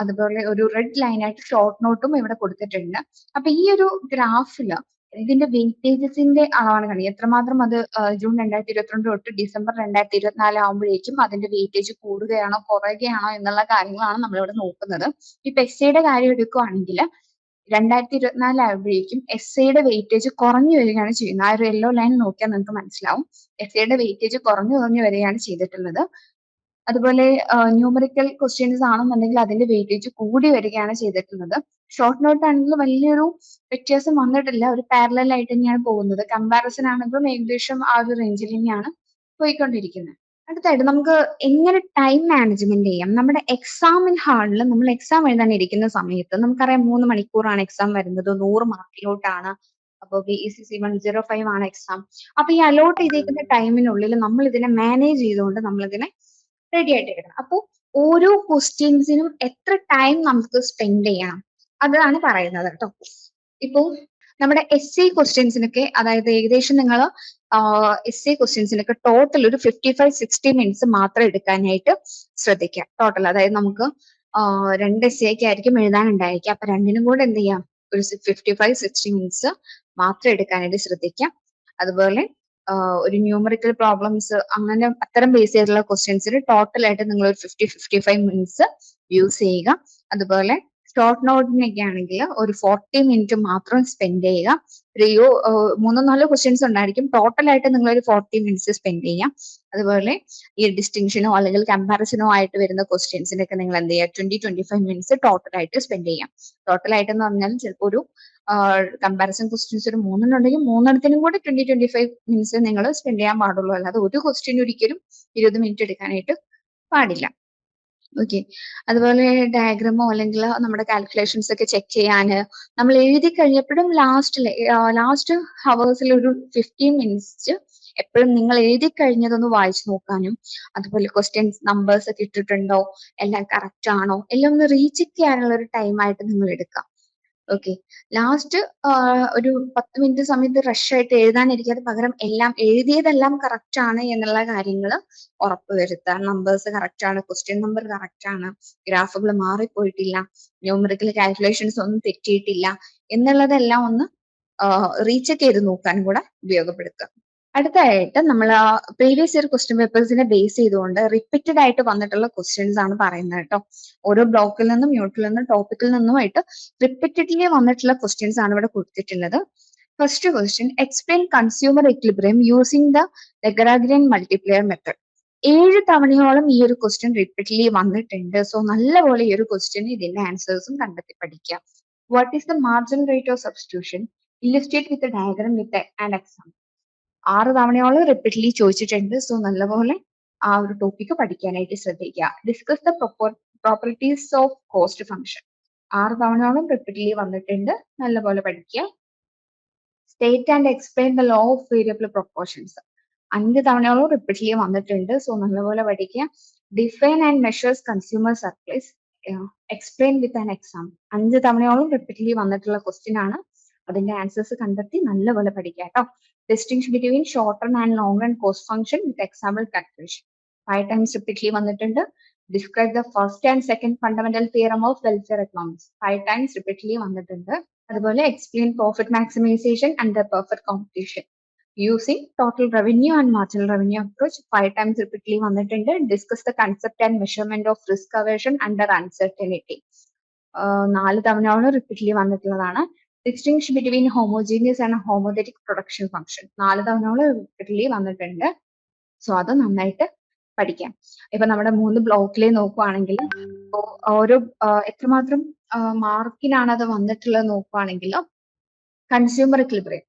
അതുപോലെ ഒരു റെഡ് ലൈൻ ആയിട്ട് ഷോർട്ട് നോട്ടും ഇവിടെ കൊടുത്തിട്ടുണ്ട്. അപ്പൊ ഈ ഒരു ഗ്രാഫിൽ ഇതിന്റെ വെയിറ്റേജസിന്റെ അളവാണ് കാണിക്കുക എത്രമാത്രം അത് ജൂൺ രണ്ടായിരത്തി ഇരുപത്തിരണ്ട് തൊട്ട് ഡിസംബർ രണ്ടായിരത്തി ഇരുപത്തിനാല് ആകുമ്പോഴേക്കും അതിന്റെ വെയിറ്റേജ് കൂടുകയാണോ കുറയുകയാണോ എന്നുള്ള കാര്യങ്ങളാണ് നമ്മളിവിടെ നോക്കുന്നത്. ഇപ്പൊ എസ് ഐയുടെ കാര്യം എടുക്കുകയാണെങ്കിൽ രണ്ടായിരത്തി ഇരുപത്തിനാല് ആകുമ്പോഴേക്കും എസ് ഐയുടെ വെയിറ്റേജ് കുറഞ്ഞു വരികയാണ് ചെയ്യുന്നത്. ആ ഒരു യെല്ലോ ലൈൻ നോക്കിയാൽ നിങ്ങൾക്ക് മനസ്സിലാവും. എസ് ഐയുടെ വെയിറ്റേജ് കുറഞ്ഞു കുറഞ്ഞു വരികയാണ് ചെയ്തിട്ടുള്ളത്. അതുപോലെ ന്യൂമറിക്കൽ ക്വസ്റ്റ്യൻസ് ആണെന്നുണ്ടെങ്കിൽ അതിന്റെ വെയിറ്റേജ് കൂടി വരികയാണ് ചെയ്തിട്ടുള്ളത്. ഷോർട്ട് നോട്ട് ആണെങ്കിൽ വലിയൊരു വ്യത്യാസം വന്നിട്ടില്ല. ഒരു പാരലൽ ആയിട്ട് തന്നെയാണ് പോകുന്നത്. കമ്പാരിസൺ ആണെങ്കിലും ഏകദേശം ആ ഒരു റേഞ്ചിൽ തന്നെയാണ് പോയിക്കൊണ്ടിരിക്കുന്നത്. അടുത്തായിട്ട് നമുക്ക് എങ്ങനെ ടൈം മാനേജ്മെന്റ് ചെയ്യാം? നമ്മുടെ എക്സാമിൻ ഹാളിൽ നമ്മൾ എക്സാം എഴുതാൻ ഇരിക്കുന്ന സമയത്ത് നമുക്കറിയാം മൂന്ന് മണിക്കൂറാണ് എക്സാം വരുന്നത്. നൂറ് മാർക്കിലോട്ടാണ് അപ്പോൾ B C C one zero five ആണ് എക്സാം അപ്പൊ ഈ അലോട്ട് ചെയ്തിരിക്കുന്ന ടൈമിനുള്ളിൽ നമ്മൾ ഇതിനെ മാനേജ് ചെയ്തുകൊണ്ട് നമ്മൾ ഇതിനെ റെഡി ആയിട്ട് എടുക്കണം അപ്പോൾ ഓരോ ക്വസ്റ്റ്യൻസിനും എത്ര ടൈം നമുക്ക് സ്പെൻഡ് ചെയ്യണം? അതാണ് പറയുന്നത് കേട്ടോ. ഇപ്പോ നമ്മുടെ എസ് സി ക്വസ്റ്റ്യൻസിനൊക്കെ അതായത് ഏകദേശം നിങ്ങൾ എസ് സി ക്വസ്റ്റ്യൻസിനൊക്കെ ടോട്ടൽ ഒരു ഫിഫ്റ്റി ഫൈവ് സിക്സ്റ്റി മിനിറ്റ്സ് മാത്രം എടുക്കാനായിട്ട് ശ്രദ്ധിക്കുക ടോട്ടൽ അതായത് നമുക്ക് രണ്ട് എസ് സി ഒക്കെ ആയിരിക്കും എഴുതാനുണ്ടായിരിക്കുക അപ്പൊ രണ്ടിനും കൂടെ എന്ത് ചെയ്യാം? ഒരു ഫിഫ്റ്റി ഫൈവ് സിക്സ്റ്റി മിനിറ്റ്സ് മാത്രം എടുക്കാനായിട്ട് ശ്രദ്ധിക്കാം. അതുപോലെ ഒരു ന്യൂമറിക്കൽ പ്രോബ്ലംസ് അങ്ങനെ അത്തരം ബേസ് ചെയ്തിട്ടുള്ള ക്വസ്റ്റ്യൻസിന് ടോട്ടൽ ആയിട്ട് നിങ്ങൾ ഒരു fifty fifty five minutes use ചെയ്യുക. അതുപോലെ ഷോർട്ട് നോട്ടിനൊക്കെ ആണെങ്കിൽ ഒരു ഫോർട്ടി മിനിറ്റ് മാത്രം സ്പെൻഡ് ചെയ്യുക. ത്രീയോ മൂന്നോ നാലോ ക്വസ്റ്റ്യൻസ് ഉണ്ടായിരിക്കും. ടോട്ടൽ ആയിട്ട് നിങ്ങൾ ഒരു ഫോർട്ടി മിനിറ്റ്സ് സ്പെൻഡ് ചെയ്യാം അതുപോലെ ഈ ഡിസ്റ്റിങ്ഷനോ അല്ലെങ്കിൽ കമ്പാരിസണോ ആയിട്ട് വരുന്ന ക്വസ്റ്റ്യൻസിനൊക്കെ നിങ്ങൾ എന്ത് ചെയ്യുക? Twenty twenty five minutes total ആയിട്ട് സ്പെൻഡ് ചെയ്യാം ടോട്ടൽ ആയിട്ട് എന്ന് പറഞ്ഞാൽ ചിലപ്പോൾ ഒരു കമ്പാരിസൺ ക്വസ്റ്റ്യൻസ് ഒരു മൂന്നെണ്ണം ഉണ്ടെങ്കിൽ മൂന്നെണ്ണത്തിനും കൂടെ ട്വന്റി ട്വന്റി ഫൈവ് മിനിറ്റ്സ് നിങ്ങൾ സ്പെൻഡ് ചെയ്യാൻ പാടുള്ളൂ. അല്ലാതെ ഒരു ക്വസ്റ്റ്യൻ ഒരിക്കലും ഇരുപത് മിനിറ്റ് എടുക്കാനായിട്ട് പാടില്ല. ഓക്കെ അതുപോലെ ഡയഗ്രാമോ അല്ലെങ്കിൽ നമ്മുടെ കാൽക്കുലേഷൻസ് ഒക്കെ ചെക്ക് ചെയ്യാന് നമ്മൾ എഴുതി കഴിഞ്ഞപ്പോഴും ലാസ്റ്റിൽ ലാസ്റ്റ് ഹവേഴ്സിൽ ഒരു ഫിഫ്റ്റീൻ മിനിറ്റ്സ് എപ്പോഴും നിങ്ങൾ എഴുതി കഴിഞ്ഞതൊന്ന് വായിച്ചു നോക്കാനും അതുപോലെ ക്വസ്റ്റ്യൻസ് നമ്പേഴ്സ് ഒക്കെ ഇട്ടിട്ടുണ്ടോ എല്ലാം കറക്റ്റ് ആണോ എല്ലാം ഒന്ന് റീചെക്ക് ചെയ്യാനുള്ള ഒരു ടൈം ആയിട്ട് നിങ്ങൾ എടുക്കാം. ഓക്കെ ലാസ്റ്റ് ഒരു പത്ത് മിനിറ്റ് സമയത്ത് റഷ് ആയിട്ട് എഴുതാനിരിക്കാതെ പകരം എല്ലാം എഴുതിയതെല്ലാം കറക്റ്റ് ആണ് എന്നുള്ള കാര്യങ്ങൾ ഉറപ്പുവരുത്തുക നമ്പേഴ്സ് കറക്റ്റ് ആണ് ക്വസ്റ്റ്യൻ നമ്പർ കറക്റ്റ് ആണ് ഗ്രാഫുകൾ മാറിപ്പോയിട്ടില്ല ന്യൂമറിക്കൽ കാൽക്കുലേഷൻസ് ഒന്നും തെറ്റിയിട്ടില്ല എന്നുള്ളതെല്ലാം ഒന്ന് റീചെക്ക് ചെയ്ത് നോക്കാനും കൂടെ ഉപയോഗപ്പെടുത്തുക. അടുത്തതായിട്ട് നമ്മൾ പ്രീവിയസ് ഇയർ ക്വസ്റ്റ്യൻ പേപ്പേഴ്സിനെ ബേസ് ചെയ്തുകൊണ്ട് റിപ്പീറ്റഡ് ആയിട്ട് വന്നിട്ടുള്ള ക്വസ്റ്റ്യൻസ് ആണ് പറയുന്നത് കേട്ടോ. ഓരോ ബ്ലോക്കിൽ നിന്നും യൂണിറ്റിൽ നിന്നും ടോപ്പിക്കിൽ നിന്നുമായിട്ട് റിപ്പീറ്റഡ്ലി വന്നിട്ടുള്ള ക്വസ്റ്റ്യൻസ് ആണ് ഇവിടെ കൊടുത്തിട്ടുള്ളത്. First question explain consumer equilibrium using the Lagrangian multiplier method ഏഴ് തവണയോളം ഈ ഒരു ക്വസ്റ്റ്യൻ റിപ്പീറ്റ്ലി വന്നിട്ടുണ്ട്. സോ നല്ലപോലെ ഈ ഒരു ക്വസ്റ്റ്യൻ ഇതിന്റെ ആൻസേഴ്സും കണ്ടെത്തി പഠിക്കാം. What is the margin rate of substitution illustrate with diagram with and exam ആറ് തവണയോളം റിപ്പീറ്റ്ലി ചോദിച്ചിട്ടുണ്ട്. സോ നല്ലപോലെ ആ ഒരു ടോപ്പിക്ക് പഠിക്കാനായിട്ട് ശ്രദ്ധിക്കുക. Discuss the properties of cost function ആറ് തവണയോളം റിപ്പീറ്റ്ലി വന്നിട്ടുണ്ട്. നല്ലപോലെ പഠിക്കുക. State and explain the law of variable proportions അഞ്ച് തവണയോളം റിപ്പീറ്റ്ലി വന്നിട്ടുണ്ട്. സോ നല്ലപോലെ പഠിക്കുക. Define and measures consumer surplus explain with an exam അഞ്ച് തവണയോളം റിപ്പീറ്റ്ലി വന്നിട്ടുള്ള ക്വസ്റ്റ്യൻ ആണ്. അതിന്റെ ആൻസേഴ്സ് കണ്ടെത്തി നല്ലപോലെ പഠിക്കുക കേട്ടോ. Distinction between short run and long run cost function with example calculation five times repeatedly വന്നിട്ടുണ്ട്. Describe the first and second fundamental theorem of welfare economics five times repeatedly വന്നിട്ടുണ്ട്. അതുപോലെ explain profit maximisation and the perfect competition using total revenue and marginal revenue approach five times repeatedly വന്നിട്ടുണ്ട്. Discuss the concept and measurement of risk aversion under uncertainty നാല് തവണയോളം റിപ്പീറ്റ്ലി വന്നിട്ടുള്ളതാണ്. Distinction between homogeneous and homothetic production function നാല് തവണ റിപ്പീറ്റ്ലി വന്നിട്ടുണ്ട്. സോ അത് നന്നായിട്ട് പഠിക്കാം. ഇപ്പൊ നമ്മുടെ മൂന്ന് ബ്ലോക്കിലെ നോക്കുവാണെങ്കിൽ ഓരോ എത്രമാത്രം മാർക്കിനാണ് അത് വന്നിട്ടുള്ളത് നോക്കുവാണെങ്കിൽ consumer equilibrium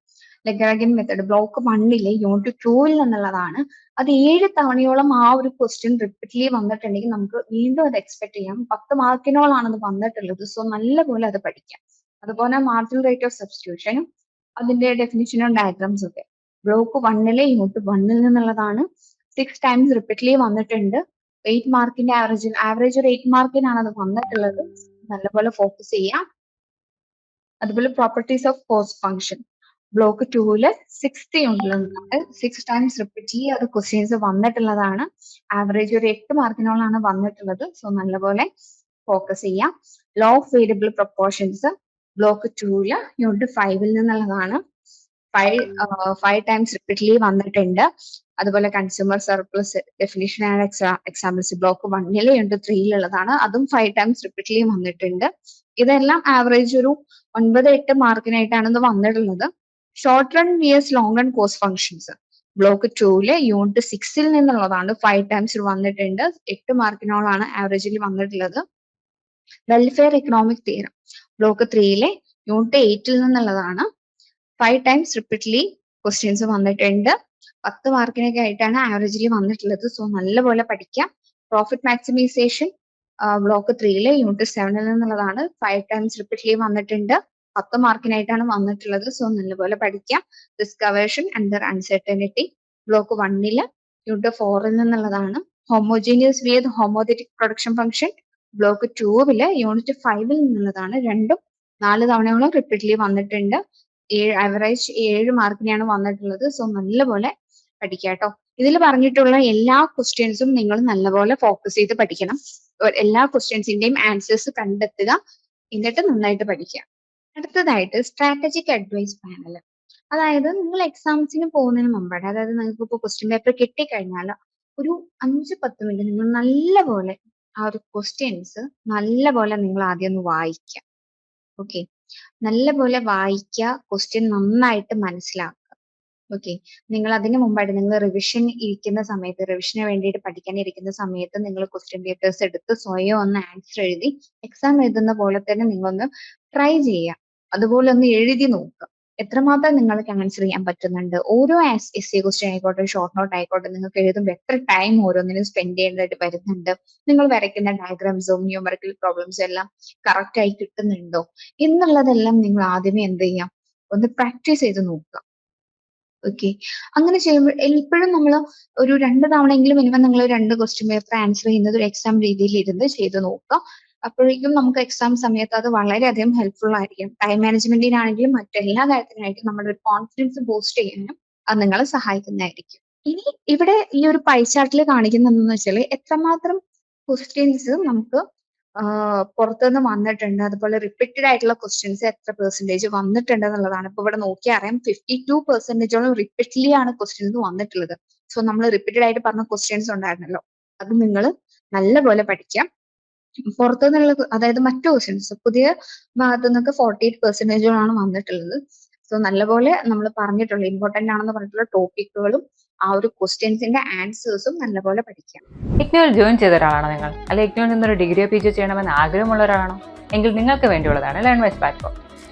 Lagrangian method block വണ്ണിലെ യൂണിറ്റ് ടൂവിൽ നിന്നുള്ളതാണ്. അത് ഏഴ് തവണയോളം ആ ഒരു ക്വസ്റ്റ്യൻ റിപ്പീറ്റ്ലി വന്നിട്ടുണ്ടെങ്കിൽ നമുക്ക് വീണ്ടും അത് എക്സ്പെക്ട് ചെയ്യാം. പത്ത് മാർക്കിനോളാണ് അത് വന്നിട്ടുള്ളത്. സോ നല്ലപോലെ അത് പഠിക്കാം. അതുപോലെ മാർജിനൽ റേറ്റ് ഓഫ് സബ്സ്റ്റിറ്റ്യൂഷനും അതിന്റെ ഡെഫിനിഷനും ഡയഗ്രാംസും ഒക്കെ. ബ്ലോക്ക് വണ്ണിലെ യൂണിറ്റ് വണ്ണിൽ നിന്നുള്ളതാണ്. സിക്സ് ടൈംസ് റിപ്പീറ്റ്ലി വന്നിട്ടുണ്ട്. എയ്റ്റ് മാർക്കിന്റെ ആവറേജ് ആവറേജ് ഒരു എയ്റ്റ് മാർക്കിനാണ് അത് വന്നിട്ടുള്ളത്. നല്ലപോലെ ഫോക്കസ് ചെയ്യാം. അതുപോലെ properties of cost function block ടൂവിൽ സിക്സ്ത് യൂണിറ്റിലുണ്ട് സിക്സ് ടൈംസ് റിപ്പീറ്റ്ലി അത് ക്വസ്റ്റ്യൻസ് വന്നിട്ടുള്ളതാണ്. ആവറേജ് ഒരു എട്ട് മാർക്കിനോളാണ് വന്നിട്ടുള്ളത്. സോ നല്ലപോലെ ഫോക്കസ് ചെയ്യാം. Law of variable proportions block ടൂവിൽ യൂണിറ്റ് ഫൈവിൽ നിന്നുള്ളതാണ്. ഫൈവ് ഫൈവ് ടൈംസ് റിപ്പീറ്റ്ലി വന്നിട്ടുണ്ട്. അതുപോലെ consumer surplus definition and examples block വണ്ണിലെ യൂണിറ്റ് ത്രീയിലുള്ളതാണ് അതും ഫൈവ് ടൈംസ് റിപ്പീറ്റ്ലി വന്നിട്ടുണ്ട്. ഇതെല്ലാം ആവറേജ് ഒരു ഒൻപത് എട്ട് മാർക്കിനായിട്ടാണ് ഇത് വന്നിട്ടുള്ളത്. Short run V S long run cost functions block ടൂവിലെ unit സിക്സിൽ നിന്നുള്ളതാണ് ഫൈവ് ടൈംസ് വന്നിട്ടുണ്ട്. എട്ട് മാർക്കിനോളാണ് ആവറേജിൽ വന്നിട്ടുള്ളത്. വെൽഫെയർ ഇക്കണോമിക് തിയറം ബ്ലോക്ക് ത്രീയിലെ യൂണിറ്റ് എയ്റ്റിൽ നിന്നുള്ളതാണ്. ഫൈവ് ടൈംസ് റിപ്പീറ്റ്ലി ക്വസ്റ്റ്യൻസ് വന്നിട്ടുണ്ട്. പത്ത് മാർക്കിനൊക്കെ ആയിട്ടാണ് ആവറേജിൽ വന്നിട്ടുള്ളത്. സോ നല്ലപോലെ പഠിക്കാം. പ്രോഫിറ്റ് മാക്സിമൈസേഷൻ ബ്ലോക്ക് ത്രീയിലെ യൂണിറ്റ് സെവനിൽ നിന്നുള്ളതാണ്. ഫൈവ് ടൈംസ് റിപ്പീറ്റ്ലി വന്നിട്ടുണ്ട്. പത്ത് മാർക്കിനായിട്ടാണ് വന്നിട്ടുള്ളത്. സോ നല്ലപോലെ പഠിക്കാം. Risk aversion under uncertainty block വണ്ണിൽ യൂണിറ്റ് ഫോറിൽ നിന്നുള്ളതാണ്. Homogeneous with homothetic production function block ടൂവിൽ യൂണിറ്റ് ഫൈവിൽ നിന്നുള്ളതാണ്. രണ്ടും നാല് തവണയോളം റിപ്പീറ്റ്ലി വന്നിട്ടുണ്ട്. ഏഴ് ആവറേജ് ഏഴ് മാർക്കിനാണ് വന്നിട്ടുള്ളത്. സോ നല്ലപോലെ പഠിക്കുക കേട്ടോ ഇതിൽ പറഞ്ഞിട്ടുള്ള എല്ലാ ക്വസ്റ്റ്യൻസും നിങ്ങൾ നല്ലപോലെ ഫോക്കസ് ചെയ്ത് പഠിക്കണം. എല്ലാ ക്വസ്റ്റ്യൻസിന്റെയും ആൻസേഴ്സ് കണ്ടെത്തുക. എന്നിട്ട് നന്നായിട്ട് പഠിക്കുക. അടുത്തതായിട്ട് സ്ട്രാറ്റജിക് അഡ്വൈസ് പാനൽ അതായത് നിങ്ങൾ എക്സാംസിന് പോകുന്നതിന് മുമ്പാണ് അതായത് നിങ്ങൾക്ക് ഇപ്പോൾ ക്വസ്റ്റ്യൻ പേപ്പർ കിട്ടിക്കഴിഞ്ഞാൽ ഒരു അഞ്ച് പത്ത് മിനിറ്റ് നിങ്ങൾ നല്ലപോലെ ആ ഒരു ക്വസ്റ്റ്യൻസ് നല്ലപോലെ നിങ്ങൾ ആദ്യം ഒന്ന് വായിക്കുക ഓക്കെ നല്ലപോലെ വായിക്കുക ക്വസ്റ്റ്യൻ നന്നായിട്ട് മനസ്സിലാക്കുക ഓക്കെ നിങ്ങൾ അതിന് മുമ്പായിട്ട് നിങ്ങൾ റിവിഷൻ ഇരിക്കുന്ന സമയത്ത് റിവിഷന് വേണ്ടിയിട്ട് പഠിക്കാൻ ഇരിക്കുന്ന സമയത്ത് നിങ്ങൾ ക്വസ്റ്റ്യൻ പേപ്പേഴ്സ് എടുത്ത് സ്വയം ഒന്ന് ആൻസർ എഴുതി എക്സാം എഴുതുന്ന പോലെ തന്നെ നിങ്ങളൊന്ന് ട്രൈ ചെയ്യുക. അതുപോലെ ഒന്ന് എഴുതി നോക്കുക. എത്രമാത്രം നിങ്ങൾക്ക് ആൻസർ ചെയ്യാൻ പറ്റുന്നുണ്ട്? ഓരോ എസ് സി ക്വസ്റ്റ്യൻ ആയിക്കോട്ടെ ഷോർട്ട് നോട്ട് ആയിക്കോട്ടെ നിങ്ങൾക്ക് എഴുതുമ്പോൾ എത്ര ടൈം ഓരോന്നിനും സ്പെൻഡ് ചെയ്യേണ്ടതായിട്ട് വരുന്നുണ്ട്? നിങ്ങൾ വരയ്ക്കുന്ന ഡയഗ്രാംസും ന്യൂമറിക്കൽ പ്രോബ്ലംസും എല്ലാം കറക്റ്റ് ആയി കിട്ടുന്നുണ്ടോ? എന്നുള്ളതെല്ലാം നിങ്ങൾ ആദ്യമേ എന്ത് ചെയ്യാം? ഒന്ന് പ്രാക്ടീസ് ചെയ്ത് നോക്കുക. ഓക്കെ അങ്ങനെ ചെയ്യുമ്പോൾ എപ്പോഴും നമ്മൾ ഒരു രണ്ട് തവണയെങ്കിലും മിനിമം നിങ്ങൾ രണ്ട് ക്വസ്റ്റ്യൻ പേപ്പർ ആൻസർ ചെയ്യുന്നത് ഒരു എക്സാം രീതിയിൽ ഇരുന്ന് ചെയ്ത് നോക്കുക. അപ്പോഴേക്കും നമുക്ക് എക്സാം സമയത്ത് അത് വളരെയധികം ഹെൽപ്ഫുൾ ആയിരിക്കും. ടൈം മാനേജ്മെന്റിനാണെങ്കിലും മറ്റെല്ലാ കാര്യത്തിനായിട്ടും നമ്മുടെ ഒരു കോൺഫിഡൻസ് ബൂസ്റ്റ് ചെയ്യാനും അത് നിങ്ങളെ സഹായിക്കുന്നതായിരിക്കും. ഇനി ഇവിടെ ഈ ഒരു പൈ ചാർട്ടിൽ കാണിക്കുന്നതെന്ന് വെച്ചാൽ എത്രമാത്രം ക്വസ്റ്റ്യൻസ് നമുക്ക് പുറത്തുനിന്ന് വന്നിട്ടുണ്ട്. അതുപോലെ റിപ്പീറ്റഡ് ആയിട്ടുള്ള ക്വസ്റ്റ്യൻസ് എത്ര പെർസെന്റേജ് വന്നിട്ടുണ്ട് എന്നുള്ളതാണ്. ഇപ്പൊ ഇവിടെ നോക്കിയാൽ അറിയാം ഫിഫ്റ്റി ടു പെർസെന്റേജോളം റിപ്പീറ്റ്ലി ആണ് ക്വസ്റ്റ്യൻസ് വന്നിട്ടുള്ളത്. സോ നമ്മൾ റിപ്പീറ്റഡ് ആയിട്ട് പറഞ്ഞ ക്വസ്റ്റ്യൻസ് ഉണ്ടായിരുന്നല്ലോ. അത് നിങ്ങൾ നല്ലപോലെ പഠിക്കാം. പുറത്തുനിന്നുള്ള അതായത് മറ്റു ക്വസ്റ്റ്യൻസ് പുതിയ ഭാഗത്തു നിന്നൊക്കെ ഫോർട്ടി എയ്റ്റ് പെർസെന്റേജുകളാണ് വന്നിട്ടുള്ളത്. സോ നല്ലപോലെ നമ്മൾ പറഞ്ഞിട്ടുള്ള ഇമ്പോർട്ടന്റ് ആണെന്ന് പറഞ്ഞിട്ടുള്ള ടോപ്പിക്കുകളും ആ ഒരു ക്വസ്റ്റ്യൻസിന്റെ ആൻസേഴ്സും നല്ലപോലെ പഠിക്കാം. ഇഗ്നോയിൽ ജോയിൻ ചെയ്ത ഒരാളാണോ നിങ്ങൾ? അല്ലെങ്കിൽ ഇഗ്നോയിൽ നിന്നൊരു ഡിഗ്രിയോ പി ജി ചെയ്യണമെന്ന് ആഗ്രഹമുള്ള ഒരാളാണോ? എങ്കിൽ നിങ്ങൾക്ക് വേണ്ടിയുള്ളതാണ് ലേൺ വൈസ് പ്ലാറ്റ്ഫോം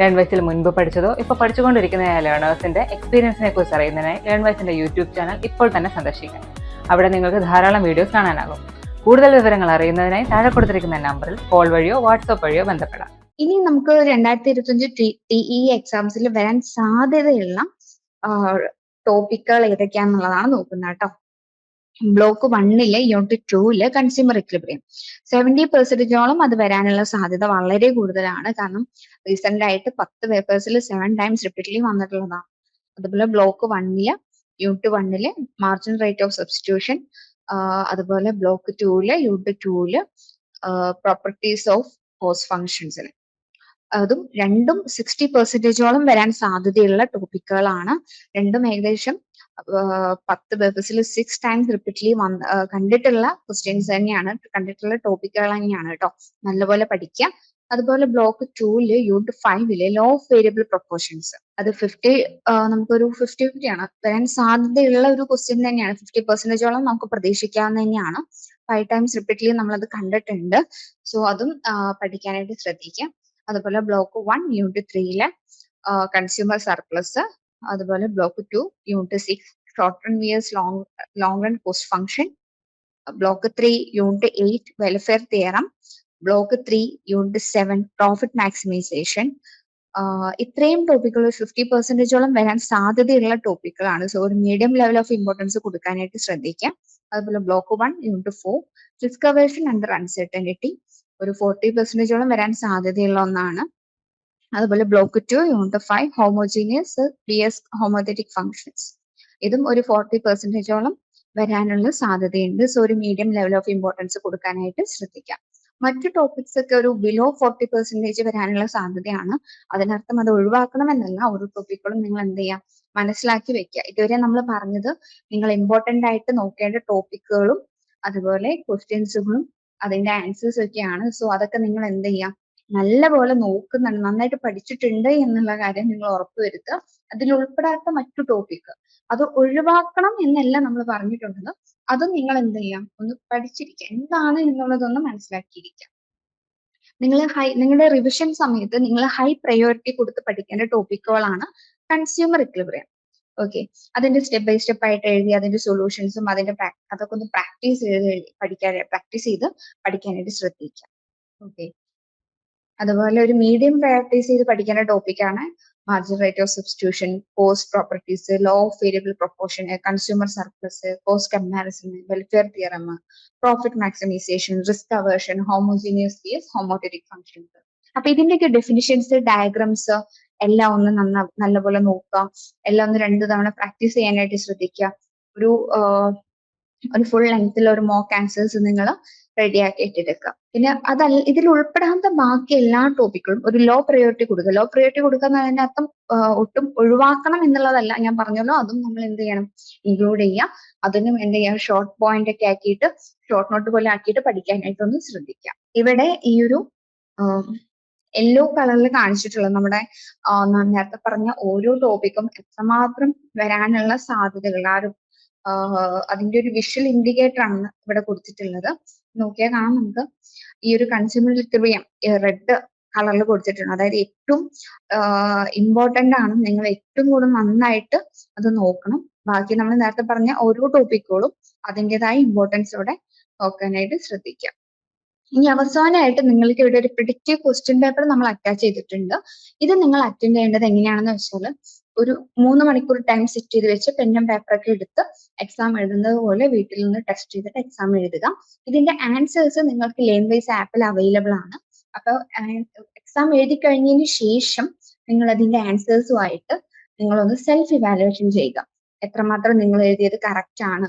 ലേൺ വൈസിൽ മുൻപ് പഠിച്ചതോ ഇപ്പോൾ പഠിച്ചുകൊണ്ടിരിക്കുന്ന ലേണേഴ്സിന്റെ എക്സ്പീരിയൻസിനെ കുറിച്ച് അറിയുന്നതിനായി ലേൺ വൈസിന്റെ യൂട്യൂബ് ചാനൽ ഇപ്പോൾ തന്നെ സന്ദർശിക്കാം അവിടെ നിങ്ങൾക്ക് ധാരാളം വീഡിയോസ് കാണാനാകും. കൂടുതൽ വിവരങ്ങൾ അറിയുന്നതിനായി താഴെ കൊടുത്തിരിക്കുന്ന നമ്പറിൽ കോൾ വഴിയോ വാട്സാപ്പ് വഴിയോ ബന്ധപ്പെടാം. ഇനി നമുക്ക് രണ്ടായിരത്തി ഇരുപത്തഞ്ച് ടി ഇ എക്സാംസിൽ വരാൻ സാധ്യതയുള്ള ടോപ്പിക്കുകൾ ഏതൊക്കെയാണെന്നുള്ളതാണ് നോക്കുന്നത് കേട്ടോ. ബ്ലോക്ക് വണ്ണിൽ യൂണിറ്റ് ടൂവിൽ കൺസ്യൂമർ ഇക്ലിബ്രിയം സെവന്റി പെർസെന്റേജോളം അത് വരാനുള്ള സാധ്യത വളരെ കൂടുതലാണ്. കാരണം റീസെന്റ് ആയിട്ട് പത്ത് പേപ്പേഴ്സിൽ സെവൻ ടൈംസ് റിപ്പീറ്റ്ലി വന്നിട്ടുള്ളതാണ്. അതുപോലെ ബ്ലോക്ക് വണ്ണിൽ യൂണിറ്റ് വണ്ണിൽ മാർജിൻ റേറ്റ് ഓഫ് സബ്സ്റ്റിറ്റ്യൂഷൻ അതുപോലെ ബ്ലോക്ക് ടൂവിൽ യൂണിറ്റ് ടൂവിൽ പ്രോപ്പർട്ടീസ് ഓഫ് കോസ് ഫങ്ഷൻസിൽ അതും രണ്ടും സിക്സ്റ്റി പെർസെന്റേജോളം വരാൻ സാധ്യതയുള്ള ടോപ്പിക്കുകളാണ് രണ്ടും ഏകദേശം പത്ത് പേപ്പേഴ്സിൽ സിക്സ് ടൈംസ് റിപ്പീറ്റ്ലി വന്ന് കണ്ടിട്ടുള്ള ക്വസ്റ്റ്യൻസ് തന്നെയാണ് കണ്ടിട്ടുള്ള ടോപ്പിക്കുകൾ തന്നെയാണ് കേട്ടോ നല്ലപോലെ പഠിക്കുക അതുപോലെ ബ്ലോക്ക് ടൂൽ യൂണിറ്റ് ഫൈവിൽ ലോ ഓഫ് വേരിയബിൾ പ്രൊപ്പോർഷൻസ് അത് ഫിഫ്റ്റി നമുക്കൊരു ഫിഫ്റ്റി ഫിഫ്റ്റി ആണ്. വരാൻ സാധ്യതയുള്ള ഒരു ക്വസ്റ്റ്യൻ തന്നെയാണ്. ഫിഫ്റ്റി പെർസെന്റേജോളം നമുക്ക് പ്രതീക്ഷിക്കാവുന്ന തന്നെയാണ്. ഫൈവ് ടൈംസ് റിപ്പീറ്റ്ലി നമ്മളത് കണ്ടിട്ടുണ്ട്. സോ അതും പഠിക്കാനായിട്ട് ശ്രദ്ധിക്കാം. അതുപോലെ ബ്ലോക്ക് വൺ യൂണിറ്റ് ത്രീയിലെ കൺസ്യൂമർ സർപ്ലസ് അതുപോലെ block two unit six short run versus long long run cost function block three unit eight welfare theorem block three unit seven profit maximisation ഇത്രയും ടോപ്പിക്കുകൾ ഫിഫ്റ്റി പെർസെന്റേജോളം വരാൻ സാധ്യതയുള്ള ടോപ്പിക്കുകളാണ് സോ ഒരു മീഡിയം ലെവൽ ഓഫ് ഇമ്പോർട്ടൻസ് കൊടുക്കാനായിട്ട് ശ്രദ്ധിക്കാം. അതുപോലെ block one unit four risk under uncertainty ഒരു ഫോർട്ടി പെർസെന്റേജോളം വരാൻ സാധ്യതയുള്ള ഒന്നാണ്. അതുപോലെ block two unit five homogeneous as homothetic functions ഇതും ഒരു ഫോർട്ടി പെർസെന്റേജോളം വരാനുള്ള സാധ്യതയുണ്ട്. സോ ഒരു മീഡിയം ലെവൽ ഓഫ് ഇമ്പോർട്ടൻസ് കൊടുക്കാനായിട്ട് ശ്രദ്ധിക്കാം. മറ്റു ടോപ്പിക്സ് ഒക്കെ ഒരു ബിലോ ഫോർട്ടി പെർസെന്റേജ് വരാനുള്ള സാധ്യതയാണ്. അതിനർത്ഥം അത് ഒഴിവാക്കണമെന്നല്ല. ഓരോ ടോപ്പിക്കുകളും നിങ്ങൾ എന്ത് ചെയ്യാം? മനസ്സിലാക്കി വെക്കുക. ഇതുവരെ നമ്മൾ പറഞ്ഞത് നിങ്ങൾ ഇമ്പോർട്ടന്റ് ആയിട്ട് നോക്കേണ്ട ടോപ്പിക്കുകളും അതുപോലെ ക്വസ്റ്റ്യൻസുകളും അതിന്റെ ആൻസേഴ്സ് ഒക്കെയാണ്. സോ അതൊക്കെ നിങ്ങൾ എന്ത് ചെയ്യാം? നല്ലപോലെ നോക്കുന്നുണ്ട്. നന്നായിട്ട് പഠിച്ചിട്ടുണ്ട് എന്നുള്ള കാര്യം നിങ്ങൾ ഉറപ്പുവരുത്തുക അതിൽ ഉൾപ്പെടാത്ത മറ്റു ടോപ്പിക് അത് ഒഴിവാക്കണം എന്നല്ല നമ്മൾ പറഞ്ഞിട്ടുള്ളത് അതും നിങ്ങൾ എന്ത് ചെയ്യാം? ഒന്ന് പഠിച്ചിരിക്കുക. എന്താണ് എന്നുള്ളതൊന്ന് മനസ്സിലാക്കിയിരിക്കുക. നിങ്ങൾ ഹൈ നിങ്ങളുടെ റിവിഷൻ സമയത്ത് നിങ്ങൾ ഹൈ പ്രയോറിറ്റി കൊടുത്ത് പഠിക്കേണ്ട ടോപ്പിക്കുകളാണ് കൺസ്യൂമർ ഇക്ലിബ്രിയം ഓക്കെ അതിന്റെ സ്റ്റെപ്പ് ബൈ സ്റ്റെപ്പ് ആയിട്ട് എഴുതി അതിന്റെ സൊല്യൂഷൻസും അതിന്റെ അതൊക്കെ ഒന്ന് പ്രാക്ടീസ് ചെയ്ത് പഠിക്കാൻ പ്രാക്ടീസ് ചെയ്ത് പഠിക്കാനായിട്ട് ശ്രദ്ധിക്കാം ഓക്കെ അതുപോലെ ഒരു മീഡിയം പ്രാക്ടീസ് ചെയ്ത് പഠിക്കേണ്ട ടോപ്പിക്കാണ് margin rate of substitution cost properties law of variable proportion consumer surplus cost comparison welfare theorem profit maximisation risk aversion homogeneous case homothetic functions അപ്പൊ ഇതിന്റെയൊക്കെ ഡെഫിനിഷൻസ് ഡയഗ്രംസ് എല്ലാം ഒന്ന് നന്ന നല്ലപോലെ നോക്കുക. എല്ലാം ഒന്ന് രണ്ടു തവണ പ്രാക്ടീസ് ചെയ്യാനായിട്ട് ശ്രദ്ധിക്കുക. ഒരു ഒരു ഫുൾ ലെങ്ത്തിൽ ഒരു മോക്ക് ആൻസേഴ്സ് നിങ്ങൾ റെഡിയാക്കി ഇട്ടെടുക്കുക പിന്നെ അതല്ല ഇതിൽ ഉൾപ്പെടാത്ത ബാക്കി എല്ലാ ടോപ്പിക്കുകളും ഒരു ലോ പ്രയോറിറ്റി കൊടുക്കുക. ലോ പ്രയോറിറ്റി കൊടുക്കുക എന്നതിന്റെ അർത്ഥം ഒട്ടും ഒഴിവാക്കണം എന്നുള്ളതല്ല ഞാൻ പറഞ്ഞല്ലോ. അതും നമ്മൾ എന്ത് ചെയ്യണം? ഇൻക്ലൂഡ് ചെയ്യാം അതിനും എന്ത് ചെയ്യാം? ഷോർട്ട് പോയിന്റ് ഒക്കെ ആക്കിയിട്ട് ഷോർട്ട് നോട്ട് പോലെ ആക്കിയിട്ട് പഠിക്കാനായിട്ടൊന്ന് ശ്രദ്ധിക്കാം ഇവിടെ ഈ ഒരു യെല്ലോ കളറിൽ കാണിച്ചിട്ടുള്ള നമ്മുടെ നേരത്തെ പറഞ്ഞ ഓരോ ടോപ്പിക്കും എത്രമാത്രം വരാനുള്ള സാധ്യതകൾ ആ ഒരു അതിന്റെ ഒരു വിഷ്വൽ ഇൻഡിക്കേറ്റർ ആണ് ഇവിടെ കൊടുത്തിട്ടുള്ളത്. നോക്കിയാൽ കാണാം നമുക്ക്. ഈ ഒരു കൺസ്യൂമർ ത്രിയം റെഡ് കളറിൽ കൊടുത്തിട്ടുണ്ട്. അതായത് ഏറ്റവും ഇമ്പോർട്ടന്റ് ആണ് നിങ്ങൾ ഏറ്റവും കൂടുതൽ നന്നായിട്ട് അത് നോക്കണം. ബാക്കി നമ്മൾ നേരത്തെ പറഞ്ഞ ഓരോ ടോപ്പിക്കുകളും അതിന്റെതായ ഇമ്പോർട്ടൻസോടെ നോക്കാനായിട്ട് ശ്രദ്ധിക്കാം. ഇനി അവസാനമായിട്ട് നിങ്ങൾക്ക് ഇവിടെ ഒരു പ്രിഡിക്റ്റീവ് ക്വസ്റ്റ്യൻ പേപ്പർ നമ്മൾ അറ്റാച്ച് ചെയ്തിട്ടുണ്ട്. ഇത് നിങ്ങൾ അറ്റൻഡ് ചെയ്യേണ്ടത് എങ്ങനെയാണെന്ന് വെച്ചാൽ ഒരു മൂന്ന് മണിക്കൂർ ടൈം സെറ്റ് ചെയ്ത് വെച്ച് പെന്നും പേപ്പറൊക്കെ എടുത്ത് എക്സാം എഴുതുന്നത് പോലെ വീട്ടിൽ നിന്ന് ടെസ്റ്റ് ചെയ്തിട്ട് എക്സാം എഴുതുക. ഇതിന്റെ ആൻസേഴ്സ് നിങ്ങൾക്ക് ലേൺ വൈസ് ആപ്പിൽ അവൈലബിൾ ആണ്. അപ്പോൾ എക്സാം എഴുതി കഴിഞ്ഞതിന് ശേഷം നിങ്ങൾ അതിന്റെ ആൻസേഴ്സുമായിട്ട് നിങ്ങളൊന്ന് സെൽഫ് ഇവാലുവേഷൻ ചെയ്യുക. എത്രമാത്രം നിങ്ങൾ എഴുതിയത് കറക്റ്റ് ആണ്.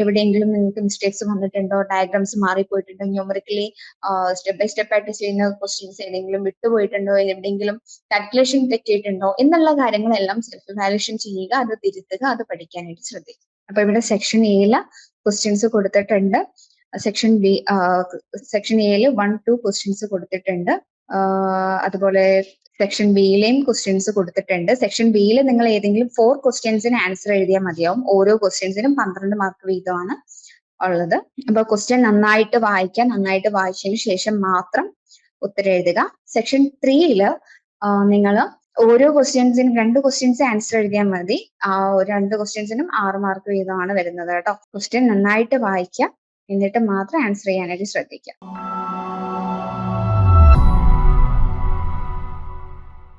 എവിടെയെങ്കിലും നിങ്ങൾക്ക് മിസ്റ്റേക്സ് വന്നിട്ടുണ്ടോ ഡയഗ്രാംസ് മാറിപ്പോയിട്ടുണ്ടോ ന്യൂമറിക്കലി സ്റ്റെപ്പ് ബൈ സ്റ്റെപ്പ് ആയിട്ട് ചെയ്യുന്ന ക്വസ്റ്റ്യൻസ് ഏതെങ്കിലും വിട്ടുപോയിട്ടുണ്ടോ എവിടെയെങ്കിലും കാൽക്കുലേഷൻ തെറ്റിയിട്ടുണ്ടോ എന്നുള്ള കാര്യങ്ങളെല്ലാം സെൽഫ് വാലുവേഷൻ ചെയ്യുക അത് തിരുത്തുക അത് പഠിക്കാനായിട്ട് ശ്രദ്ധിക്കുക. അപ്പൊ ഇവിടെ സെക്ഷൻ എയിൽ ക്വസ്റ്റ്യൻസ് കൊടുത്തിട്ടുണ്ട്. സെക്ഷൻ ബി സെക്ഷൻ എയിൽ വൺ ടു ക്വസ്റ്റ്യൻസ് കൊടുത്തിട്ടുണ്ട്. അതുപോലെ സെക്ഷൻ ബിയിലെയും ക്വസ്റ്റ്യൻസ് കൊടുത്തിട്ടുണ്ട്. സെക്ഷൻ ബിയിൽ നിങ്ങൾ ഏതെങ്കിലും ഫോർ ക്വസ്റ്റ്യൻസിന് ആൻസർ എഴുതിയാൽ മതിയാവും. ഓരോ ക്വസ്റ്റ്യൻസിനും പന്ത്രണ്ട് മാർക്ക് വീതമാണ് ഉള്ളത്. അപ്പൊ ക്വസ്റ്റ്യൻ നന്നായിട്ട് വായിക്കാൻ നന്നായിട്ട് വായിച്ചതിന് ശേഷം മാത്രം ഉത്തരം എഴുതുക. സെക്ഷൻ ത്രീയിൽ നിങ്ങൾ ഓരോ ക്വസ്റ്റ്യൻസിനും രണ്ട് ക്വസ്റ്റ്യൻസ് ആൻസർ എഴുതിയാൽ മതി. ആ രണ്ട് ക്വസ്റ്റ്യൻസിനും ആറ് മാർക്ക് വീതമാണ് വരുന്നത് കേട്ടോ. ക്വസ്റ്റ്യൻ നന്നായിട്ട് വായിക്കുക. എന്നിട്ട് മാത്രം ആൻസർ ചെയ്യാനായിട്ട് ശ്രദ്ധിക്കുക.